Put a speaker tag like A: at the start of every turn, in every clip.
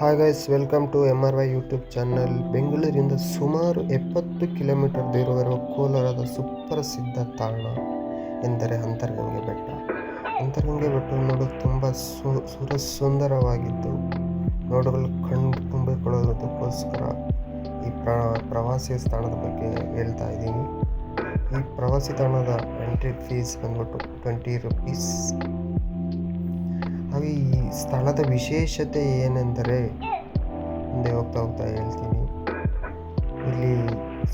A: Hi guys welcome to M R Y YouTube channel ಬೆಂಗಳೂರಿಂದ ಸುಮಾರು ಎಪ್ಪತ್ತು ಕಿಲೋಮೀಟರ್ ದೂರವಿರುವ ಕೋಲಾರದ ಸುಪ್ರಸಿದ್ಧ ತಾಣ ಎಂದರೆ ಅಂತರ್ಗಂಗೆ ಬೆಟ್ಟ. ಅಂತರ್ಗಂಗೆ ಬೆಟ್ಟ ನೋಡಲು ತುಂಬ ಸು ಸುರ ಸುಂದರವಾಗಿದ್ದು ನೋಡಲು ಕಣ್ಣು ತುಂಬಿಕೊಳ್ಳೋದಕ್ಕೋಸ್ಕರ ಈ ಪ್ರ, ಪ್ರವಾಸಿ ಸ್ಥಳದ ಬಗ್ಗೆ ಹೇಳ್ತಾ ಇದ್ದೀನಿ. ಈ ಪ್ರವಾಸಿ ತಾಣದ ಎಂಟ್ರಿ ಫೀಸ್ ಬಂದ್ಬಿಟ್ಟು ಟ್ವೆಂಟಿ ರುಪೀಸ್ ಹಾಗೆ ಈ ಸ್ಥಳದ ವಿಶೇಷತೆ ಏನೆಂದರೆ, ಮುಂದೆ ಹೋಗ್ತಾ ಹೋಗ್ತಾ ಹೇಳ್ತೀನಿ. ಇಲ್ಲಿ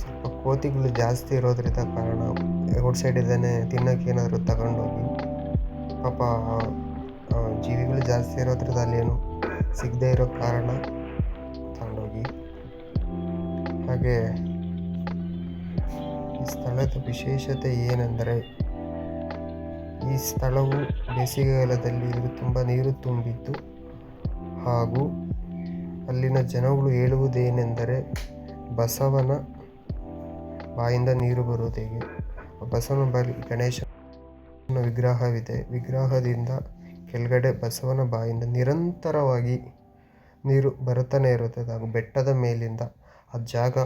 A: ಸ್ವಲ್ಪ ಕೋತಿಗಳು ಜಾಸ್ತಿ ಇರೋದ್ರಿಂದ ಕಾರಣ, ರೋಡ್ ಸೈಡ್ ಇದ್ದಾನೆ ತಿನ್ನೋಕೆ ಏನಾದರೂ ತಗೊಂಡೋಗಿ, ಪಾಪ ಜೀವಿಗಳು ಜಾಸ್ತಿ ಇರೋದ್ರಿಂದ ಅಲ್ಲೇನು ಸಿಗದೇ ಇರೋ ಕಾರಣ ತಗೊಂಡೋಗಿ. ಹಾಗೆ ಈ ಸ್ಥಳದ ವಿಶೇಷತೆ ಏನೆಂದರೆ ಈ ಸ್ಥಳವು ಬೇಸಿಗೆಗಾಲದಲ್ಲಿ ತುಂಬ ನೀರು ತುಂಬಿದ್ದು ಹಾಗೂ ಅಲ್ಲಿನ ಜನಗಳು ಹೇಳುವುದೇನೆಂದರೆ ಬಸವನ ಬಾಯಿಂದ ನೀರು ಬರುವುದು ಹೇಗೆ? ಬಸವನ ಬಾಯಿ ಗಣೇಶನ ವಿಗ್ರಹವಿದೆ. ವಿಗ್ರಹದಿಂದ ಕೆಳಗಡೆ ಬಸವನ ಬಾಯಿಂದ ನಿರಂತರವಾಗಿ ನೀರು ಬರುತ್ತಾನೆ ಇರುತ್ತದೆ. ಹಾಗೂ ಬೆಟ್ಟದ ಮೇಲಿಂದ ಆ ಜಾಗ,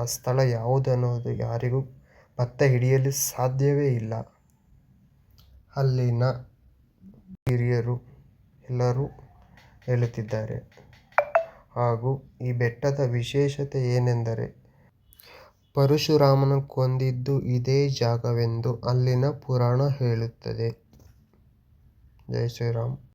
A: ಆ ಸ್ಥಳ ಯಾವುದು ಅನ್ನೋದು ಯಾರಿಗೂ ಪತ್ತೆ ಹಿಡಿಯಲು ಸಾಧ್ಯವೇ ಇಲ್ಲ. ಅಲ್ಲಿನ ಹಿರಿಯರು ಎಲ್ಲರೂ ಹೇಳುತ್ತಿದ್ದಾರೆ. ಹಾಗೂ ಈ ಬೆಟ್ಟದ ವಿಶೇಷತೆ ಏನೆಂದರೆ, ಪರಶುರಾಮನ ಕೊಂದಿದ್ದು ಇದೇ ಜಾಗವೆಂದು ಅಲ್ಲಿನ ಪುರಾಣ ಹೇಳುತ್ತದೆ. ಜೈ ಶ್ರೀರಾಮ್.